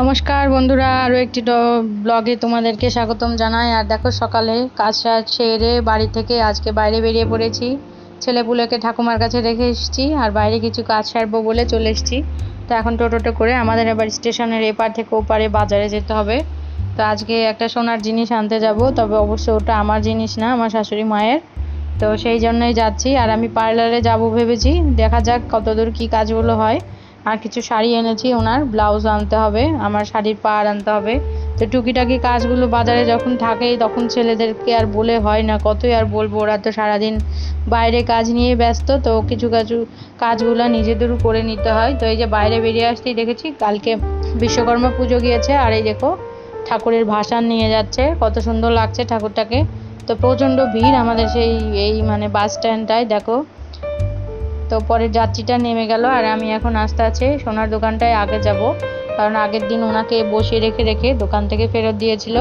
নমস্কার বন্ধুরা, আরও একটি ব্লগে তোমাদেরকে স্বাগতম জানাই। আর দেখো সকালে কাজ সাজ সেরে বাড়ি থেকে আজকে বাইরে বেরিয়ে পড়েছি। ছেলেপুলেকে ঠাকুমার কাছে রেখে এসেছি আর বাইরে কিছু কাজ সারবো বলে চলে এসেছি। তো এখন টোটোটো করে আমাদের এবার স্টেশনের এপার থেকে ওপারে বাজারে যেতে হবে। তো আজকে একটা সোনার জিনিস আনতে যাব, তবে অবশ্য ওটা আমার জিনিস না, আমার শাশুড়ি মায়ের। তো সেই জন্যই যাচ্ছি। আর আমি পার্লারে যাব ভেবেছি, দেখা যাক কতদূর কী কাজগুলো হয়। আর কিছু শাড়ি এনেছি ওনার ব্লাউজ আনতে হবে, আমার শাড়ির পাড় আনতে হবে। তো টুকিটাকি কাজগুলো বাজারে যখন থাকে, তখন ছেলেদেরকে আর বলে হয় না, কতই আর বলব, ওরা তো সারাদিন বাইরে কাজ নিয়ে ব্যস্ত, তো কিছু কিছু কাজগুলো নিজেদেরও করে নিতে হয়। তো এই যে বাইরে বেরিয়ে আসতেই দেখেছি, কালকে বিশ্বকর্মা পুজো গিয়েছে, আর এই দেখো, ঠাকুরের ভাসান নিয়ে যাচ্ছে, কত সুন্দর লাগছে ঠাকুরটাকে। তো প্রচণ্ড ভিড় আমাদের সেই, এই মানে বাস স্ট্যান্ডটায়, দেখো। তো পরে যাত্রীটা নেমে গেল আর আমি এখন আস্তে আছে সোনার দোকানটায় আগে যাব। কারণ আগের দিন ওনাকে বসিয়ে রেখে রেখে দোকান থেকে ফেরত দিয়েছিল।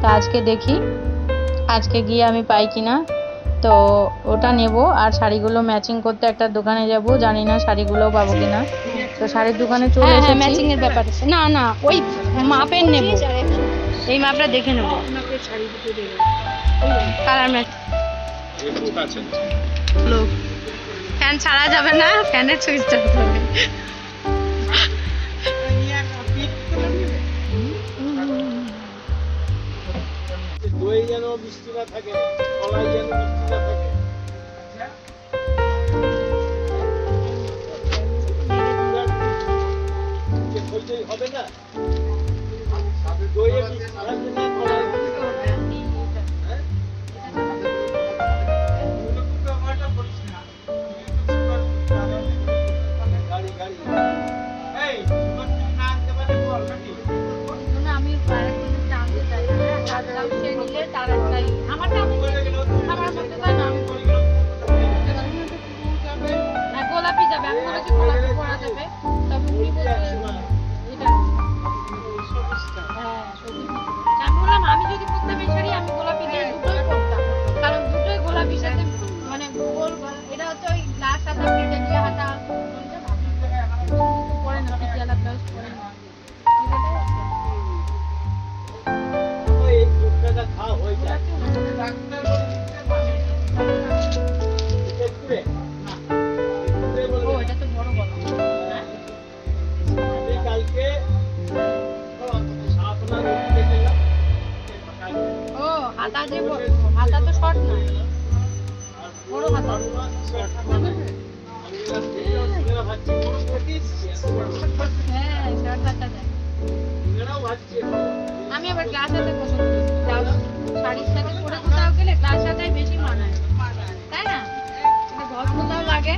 তো আজকে দেখি আজকে গিয়ে আমি পাই কিনা। তো ওটা নেব আর শাড়িগুলো ম্যাচিং করতে একটা দোকানে যাব। জানি না শাড়িগুলোও পাবো কিনা। তো শাড়ির দোকানে চলে হ্যাঁ হ্যাঁ এসেছি। ম্যাচিং এর ব্যাপার আছে। না না ওই মাপের নেব। এই মাপটা দেখে নেব। কালার ম্যাচ ফ্যান ছাড়া যাবে না ফ্যানের সুইচ চালাতে হবে যেন না থাকে হবে না আমি আবার গ্লাস হাতে পছন্দ করি শাড়ির সাথে পরে কোথাও গেলে গ্লাস হাতাই বেশি মানায়। তাই না? ভদ্রতাও লাগে।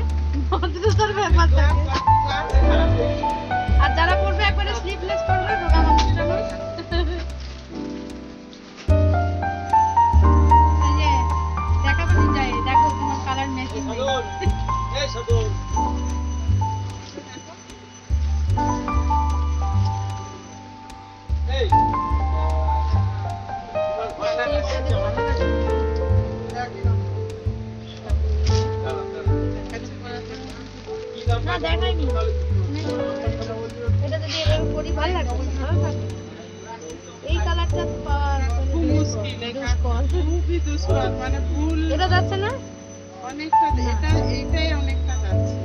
ভদ্রতার ব্যাপার আর যারা পরবে একবারে স্লিভলেস এই কালারটা খুব মুশকিল এটা মানে ফুল এটা না অনেকটা এটা এইটাই অনেকটা যাচ্ছে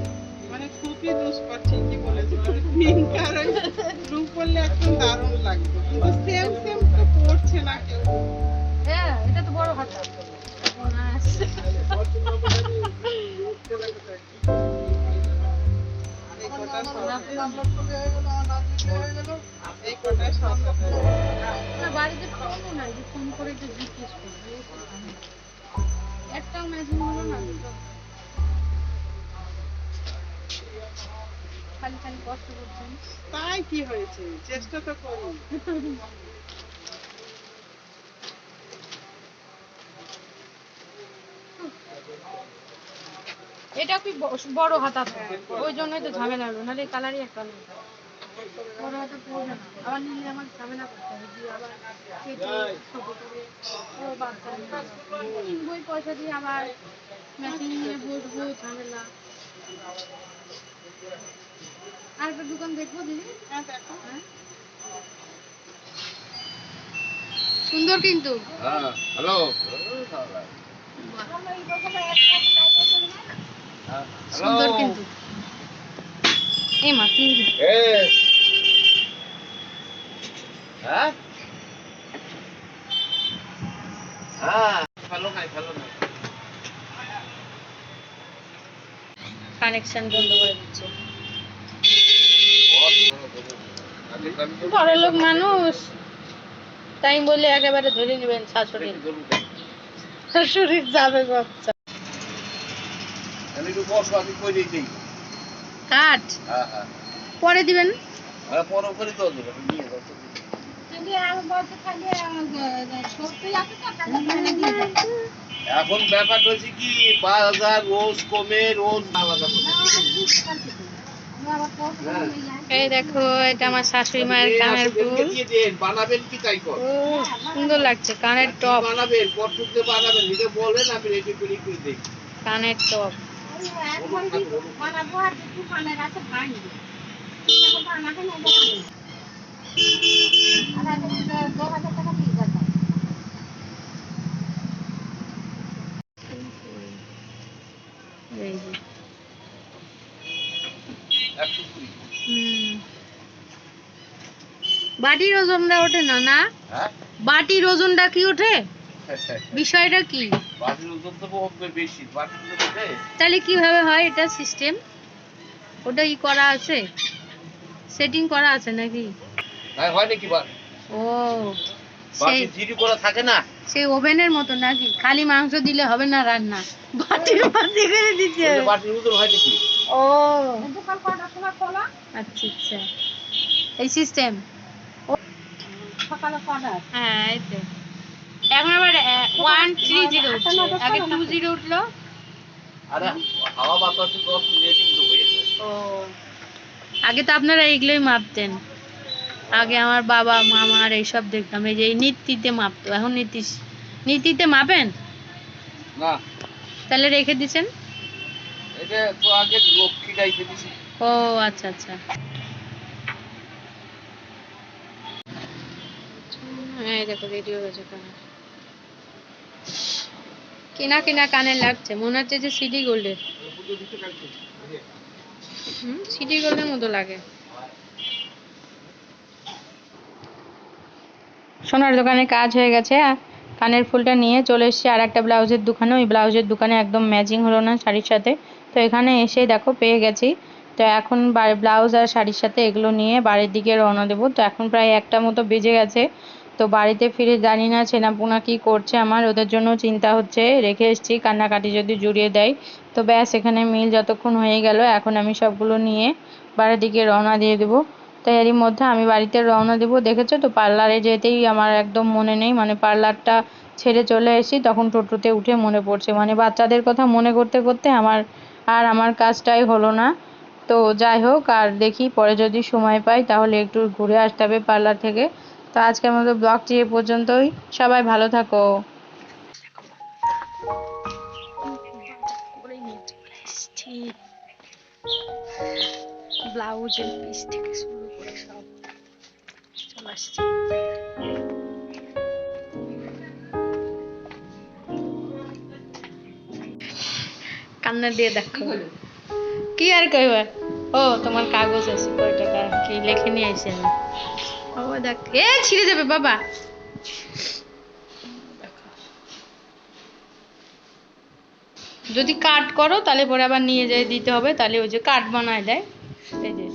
মানে খুবই দুষ্কর, ঠিকই বলেছে। পিঙ্ক আর ব্লু করলে একদম দারুণ লাগবে কষ্ট করছেন তাই কি হয়েছে? চেষ্টা তো করি। এটা কি বড় হাতা। ওই জন্যই তো ঝামেলা হলো নাহলে কালারই একটা নেই। বড় হাতা পড়বে না। আবার নিলে আমার ঝামেলা করতে হবে দিয়ে আবার কেটে ছোট করে ও বাচ্চা কিনবই পয়সা দিয়ে আবার ম্যাচিং নিয়ে বসবো ঝামেলা। আর একটা দোকান দেখব দিদি? হ্যাঁ দেখো। হ্যাঁ। সুন্দর কিন্তু। হ্যাঁ হ্যালো সুন্দর কিন্তু। এ মা কি এ। হ্যাঁ? হ্যাঁ ভালো খাই ভালো খাই। কানেকশন বন্ধ করে দিচ্ছে বড় লোক মানুষ তাই বলে একেবারে ধরে নেবেন শাশুড়ি শাশুড়ির যাবে বাচ্চা কাঠ হ্যাঁ হ্যাঁ পরে দিবেন হ্যাঁ পরে করে নিয়ে যাও। এখন ব্যাপার হচ্ছে কি বাজার রোজ কমে রোজ আলাদা। এই দেখো এটা আমার শাশুড়ি মায়ের কানের ফুল বানাবেন কি তাই কর। সুন্দর লাগছে কানের টপ। বানাবেন কটুক বানাবেন নিজে বলেন আমি রেডি করে করে দিই কানের টপ। বানাবো আর কিছু কানের আছে এই যে একশো কুড়ি হুম। বাটির ওজনটা ওঠে না না? হ্যাঁ? বাটির ওজনটা কি ওঠে? বিষয়টা কি? বাটির ওজন তো বেশি বাটির ওঠে? তাহলে কীভাবে হয় এটা সিস্টেম ওটা ই করা আছে? সেটিং করা আছে নাকি? হ্যাঁ নাকি ও সেই বাটি জিডি করা থাকে না? সেই ওভেনের মতো নাকি? খালি মাংস দিলে হবে না রান্না? বাটির বাটি করে দিতে হবে। বাটির ওজন হয় নাকি? ও। আচ্ছা আচ্ছা। এই সিস্টেম হ্যাঁ এই তো। এখন আবার ওয়ান থ্রি জিরো উঠছে। আগে টু জিরো উঠল। আগে তো আপনারা এইগুলোই মাপতেন। আগে আমার বাবা মামার এইসব দেখতাম। এই যে এই নীতিতে মাপতো। এখন নীতি নীতিতে মাপেন? না। তাহলে রেখে দিছেন? ও আচ্ছা আচ্ছা। হ্যাঁ দেখো রেডিও হয়েছে কানে কেনা কেনা কানে লাগছে। মনে হচ্ছে যে সিডি গোল্ডের হুম সিডি গোল্ডের মতো লাগে। সোনার দোকানে কাজ হয়ে গেছে। কানের ফুলটা নিয়ে চলে এসেছি আর একটা ব্লাউজের দোকানে। ওই ব্লাউজের দোকানে একদম ম্যাচিং হলো না শাড়ির সাথে। তো এখানে এসে দেখো, পেয়ে গেছি। তো এখন ব্লাউজ আর শাড়ির সাথে এগুলো নিয়ে বাড়ির দিকে রওনা দেবো। তো এখন প্রায় একটা মতো বেজে গেছে। তো বাড়িতে ফিরে জানি না ছেনাপোনা কি করছে আমার, ওদের জন্য চিন্তা হচ্ছে, রেখে এসেছি, কান্নাকাটি যদি জুড়িয়ে দেয়। তো ব্যাস, এখানে মিল যতক্ষণ হয়ে গেল, এখন আমি সবগুলো নিয়ে বাড়ির দিকে রওনা দিয়ে দেবো। তো এরই মধ্যে আমি বাড়িতে রওনা দেবো। দেখেছ তো, পার্লারে যেতেই আমার একদম মনে নেই মানে পার্লারটা ছেড়ে চলে এসেছি, তখন টোটোতে উঠে মনে পড়ছে। মানে বাচ্চাদের কথা মনে করতে করতে আমার আর আমার কাজটাই হলো না। তো যাই হোক, আর দেখি, পরে যদি সময় পাই, তাহলে একটু ঘুরে আসতে হবে পার্লার থেকে। তো আজকের মতো ব্লগটি এ পর্যন্তই। সবাই ভালো থাকো। ব্লাউজের পিস থেকে শুরু করে সব। চলে আসছে। কান্না দিয়ে দেখো। কি আর কইবা? ও তোমার কাগজ আছে কয় টাকা? কি লেখে নিয়ে আইছি আমি এ, ছিঁড়ে যাবে, বাবা। যদি কাট করো, তাহলে পরে আবার নিয়ে যাই, দিতে হবে, তাহলে ওই যে কাট বানায় দেয়। এই যে।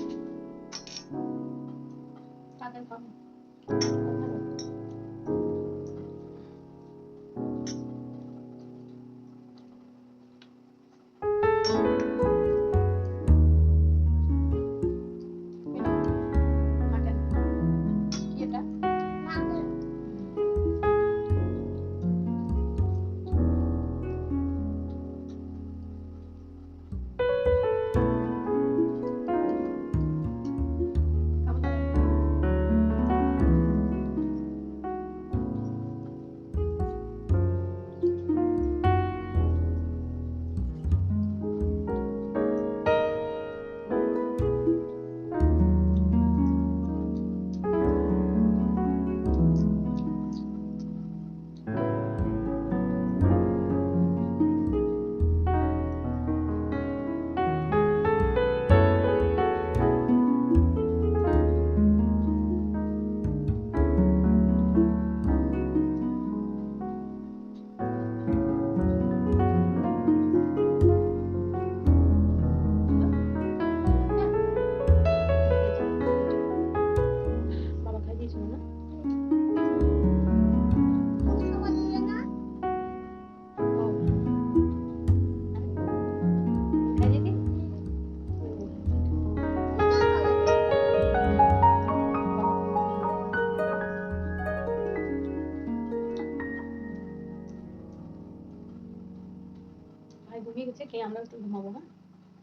আমরা একটু ঘুমাবো হ্যাঁ?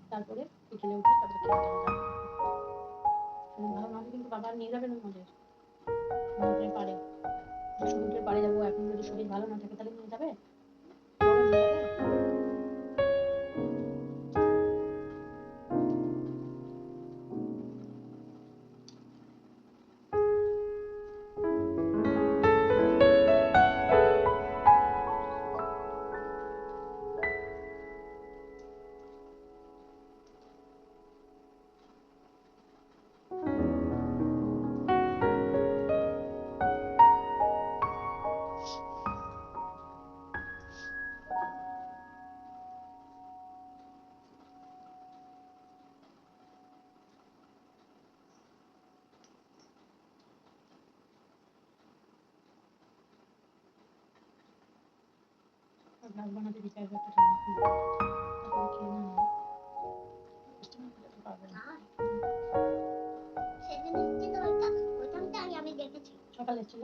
তারপরে বিকেলে উঠে তারপরে খেতে ভালো নাহলে হ্যাঁ? কিন্তু বাবা নিয়ে যাবে না আমাদের সমুদ্রের পাড়ে সমুদ্রের পাড়ে যাব, এখন যদি শরীর ভালো না থাকে, তাহলে নিয়ে যাবে? আপনার বানাতে বিচার করতে সকালে ছিল